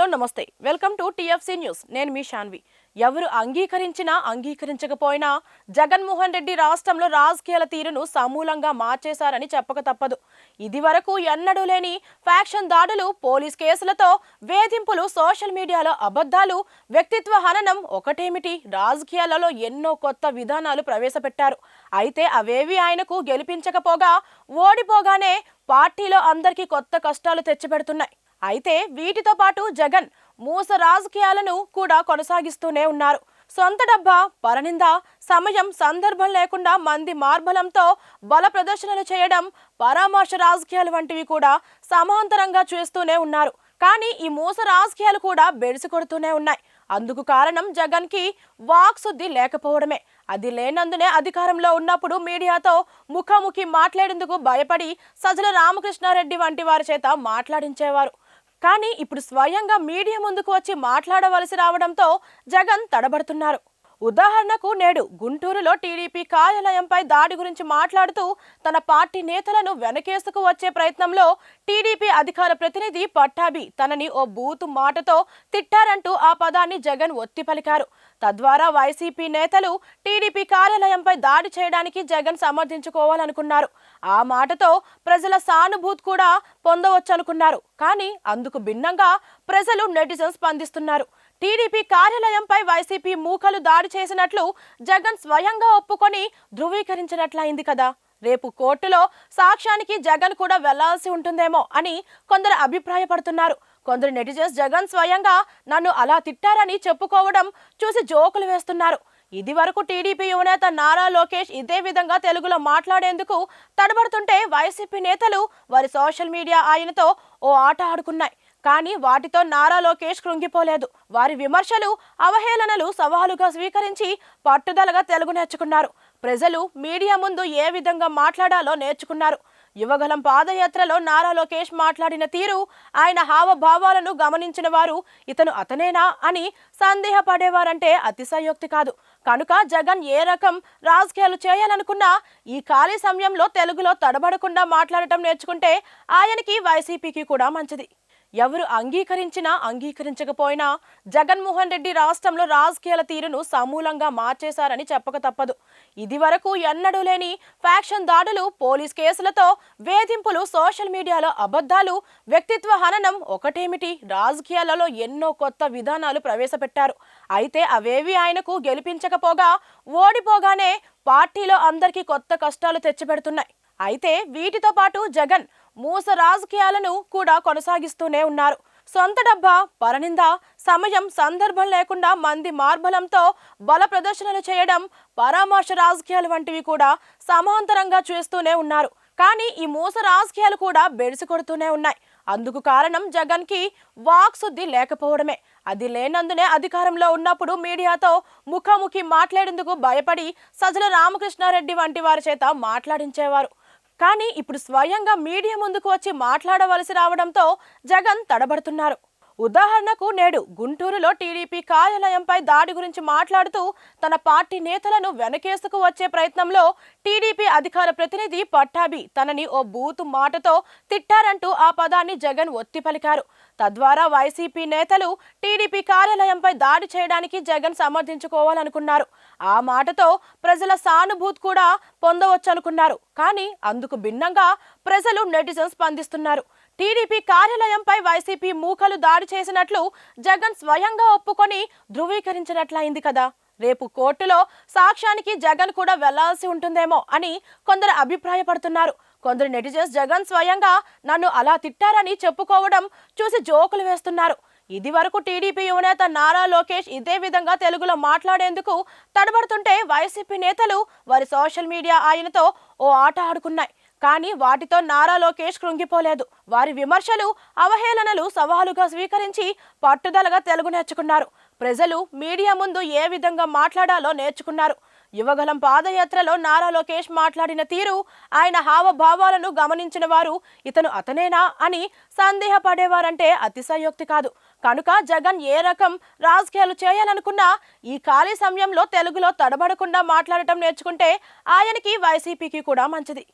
Hello నమస్తే. Welcome to TFC news. నేను మీ షాన్వి. ఎవరు అంగీకరించినా అంగీకరించకపోయినా జగన్మోహన్ రెడ్డి రాష్ట్రంలో రాజకీయాల తీరును సమూలంగా మార్చేశారని చెప్పక తప్పదు. ఇదివరకు ఎన్నడూ లేని ఫ్యాక్షన్ దాడులు పోలీస్ కేసులతో వేధింపులు సోషల్ మీడియాలో అబద్ధాలు వ్యక్తిత్వ హననం ఒకటేమిటి? రాజకీయాలలో ఎన్నో కొత్త విధానాలు ప్రవేశపెట్టారు. అయితే అవేవి ఆయనకు గెలిపించకపోగా ఓడిపోగానే పార్టీలో అందరికీ కొత్త కష్టాలు తెచ్చిపెడుతున్నాయి. అయితే వీటితో పాటు జగన్ మూస రాజకీయాలను కూడా కొనసాగిస్తూనే ఉన్నారు. సొంత డబ్బా పరనింద సమయం సందర్భం లేకుండా మంది మార్బలంతో బల ప్రదర్శనలు చేయడం పరామర్శ రాజకీయాలు వంటివి కూడా సమాంతరంగా చేస్తూనే ఉన్నారు. కానీ ఈ మూస రాజకీయాలు కూడా బెడిసి కొడుతూనే ఉన్నాయి. అందుకు కారణం జగన్కి వాక్ శుద్ధి లేకపోవడమే. అది లేనందునే అధికారంలో ఉన్నప్పుడు మీడియాతో ముఖాముఖి మాట్లాడేందుకు భయపడి సజ్జల రామకృష్ణారెడ్డి వంటి వారి చేత మాట్లాడించేవారు. కానీ ఇప్పుడు స్వయంగా మీడియా ముందుకు వచ్చి మాట్లాడవలసి రావడంతో జగన్ తడబడుతున్నారు. ఉదాహరణకు నేడు గుంటూరులో టీడీపీ కార్యాలయంపై దాడి గురించి మాట్లాడుతూ తన పార్టీ నేతలను వెనకేసుకు వచ్చే ప్రయత్నంలో టీడీపీ అధికార ప్రతినిధి పట్టాభి తనని ఓ బూతు మాటతో తిట్టారంటూ ఆ పదాన్ని జగన్ ఒత్తి పలికారు. తద్వారా వైసీపీ నేతలు టీడీపీ కార్యాలయంపై దాడి చేయడానికి జగన్ సమర్థించుకోవాలనుకున్నారు. ఆ మాటతో ప్రజల సానుభూతి కూడా పొందవచ్చనుకున్నారు. కానీ అందుకు భిన్నంగా ప్రజలు నెటిజన్ స్పందిస్తున్నారు. టీడీపీ కార్యాలయంపై వైసీపీ మూకలు దాడి చేసినట్లు జగన్ స్వయంగా ఒప్పుకొని ధృవీకరించినట్లయింది కదా. రేపు కోర్టులో సాక్ష్యానికి జగన్ కూడా వెళ్ళాల్సి ఉంటుందేమో అని కొందరు అభిప్రాయపడుతున్నారు. కొందరు నెటిజన్స్ జగన్ స్వయంగా నన్ను అలా తిట్టారని చెప్పుకోవడం చూసి జోకులు వేస్తున్నారు. ఇది వరకు టీడీపీ యువనేత నారా లోకేష్ ఇదే విధంగా తెలుగులో మాట్లాడేందుకు తడబడుతుంటే వైసీపీ నేతలు వారి సోషల్ మీడియా ఆయనతో ఓ ఆట ఆడుకున్నాయి. కానీ వాటితో నారా లోకేష్ కృంగిపోలేదు. వారి విమర్శలు అవహేళనలు సవాలుగా స్వీకరించి పట్టుదలగా తెలుగు నేర్చుకున్నారు. ప్రజలు మీడియా ముందు ఏ విధంగా మాట్లాడాలో నేర్చుకున్నారు. యువగలం పాదయాత్రలో నారా లోకేష్ మాట్లాడిన తీరు ఆయన హావభావాలను గమనించిన వారు ఇతను అతనేనా? అని సందేహపడేవారంటే అతిశయోక్తి కాదు. కనుక జగన్ ఏ రకం రాజకీయాలు చేయాలనుకున్నా ఈ ఖాళీ సమయంలో తెలుగులో తడబడకుండా మాట్లాడటం నేర్చుకుంటే ఆయనకి వైసీపీకి కూడా మంచిది. ఎవరు అంగీకరించినా అంగీకరించకపోయినా జగన్మోహన్ రెడ్డి రాష్ట్రంలో రాజకీయాల తీరును సమూలంగా మార్చేశారని చెప్పక తప్పదు. ఇదివరకు ఎన్నడూ లేని ఫ్యాక్షన్ దాడులు పోలీస్ కేసులతో వేధింపులు సోషల్ మీడియాలో అబద్ధాలు వ్యక్తిత్వ హననం ఒకటేమిటి? రాజకీయాలలో ఎన్నో కొత్త విధానాలు ప్రవేశపెట్టారు. అయితే అవేవి ఆయనకు గెలిపించకపోగా ఓడిపోగానే పార్టీలో అందరికీ కొత్త కష్టాలు తెచ్చిపెడుతున్నాయి. అయితే వీటితో పాటు జగన్ మూస రాజకీయాలను కూడా కొనసాగిస్తూనే ఉన్నారు. సొంత డబ్బా పరనింద సమయం సందర్భం లేకుండా మంది మార్బలంతో బల ప్రదర్శనలు చేయడం పరామర్శ రాజకీయాలు వంటివి కూడా సమాంతరంగా చేస్తూనే ఉన్నారు. కానీ ఈ మూస రాజకీయాలు కూడా బెడిసి కొడుతూనే ఉన్నాయి. అందుకు కారణం జగన్కి వాక్ శుద్ధి లేకపోవడమే. అది లేనందునే అధికారంలో ఉన్నప్పుడు మీడియాతో ముఖాముఖి మాట్లాడేందుకు భయపడి సజ్జల రామకృష్ణారెడ్డి వంటి వారి చేత మాట్లాడించేవారు. కానీ ఇప్పుడు స్వయంగా మీడియా ముందుకు వచ్చి మాట్లాడవలసి రావడంతో జగన్ తడబడుతున్నారు. ఉదాహరణకు నేడు గుంటూరులో టీడీపీ కార్యాలయంపై దాడి గురించి మాట్లాడుతూ తన పార్టీ నేతలను వెనకేసుకు వచ్చే ప్రయత్నంలో టీడీపీ అధికార ప్రతినిధి పట్టాభి తనని ఓ బూతు మాటతో తిట్టారంటూ ఆ పదాన్ని జగన్ ఒత్తి పలికారు. తద్వారా వైసీపీ నేతలు టీడీపీ కార్యాలయంపై దాడి చేయడానికి జగన్ సమర్థించుకోవాలనుకున్నారు. ఆ మాటతో ప్రజల సానుభూతి కూడా పొందవచ్చనుకున్నారు. కానీ అందుకు భిన్నంగా ప్రజలు నెటిజన్ స్పందిస్తున్నారు. టీడీపీ కార్యాలయంపై వైసీపీ మూకలు దాడి చేసినట్లు జగన్ స్వయంగా ఒప్పుకొని ధృవీకరించినట్లయింది కదా. రేపు కోర్టులో సాక్ష్యానికి జగన్ కూడా వెళ్ళాల్సి ఉంటుందేమో అని కొందరు అభిప్రాయపడుతున్నారు. కొందరు నెటిజన్స్ జగన్ స్వయంగా నన్ను అలా తిట్టారని చెప్పుకోవడం చూసి జోకులు వేస్తున్నారు. ఇది వరకు టీడీపీ యువనేత నారా లోకేష్ ఇదే విధంగా తెలుగులో మాట్లాడేందుకు తడబడుతుంటే వైసీపీ నేతలు వారి సోషల్ మీడియా ఆయనతో ఓ ఆట ఆడుకున్నాయి. కానీ వాటితో నారా లోకేష్ కృంగిపోలేదు. వారి విమర్శలు అవహేళనలు సవాలుగా స్వీకరించి పట్టుదలగా తెలుగు నేర్చుకున్నారు. ప్రజలు మీడియా ముందు ఏ విధంగా మాట్లాడాలో నేర్చుకున్నారు. యువగలం పాదయాత్రలో నారా లోకేష్ మాట్లాడిన తీరు ఆయన హావభావాలను గమనించిన వారు ఇతను అతనేనా? అని సందేహపడేవారంటే అతిశయోక్తి కాదు. కనుక జగన్ ఏ రకం రాజకీయాలు చేయాలనుకున్నా ఈ ఖాళీ సమయంలో తెలుగులో తడబడకుండా మాట్లాడటం నేర్చుకుంటే ఆయనకి వైసీపీకి కూడా మంచిది.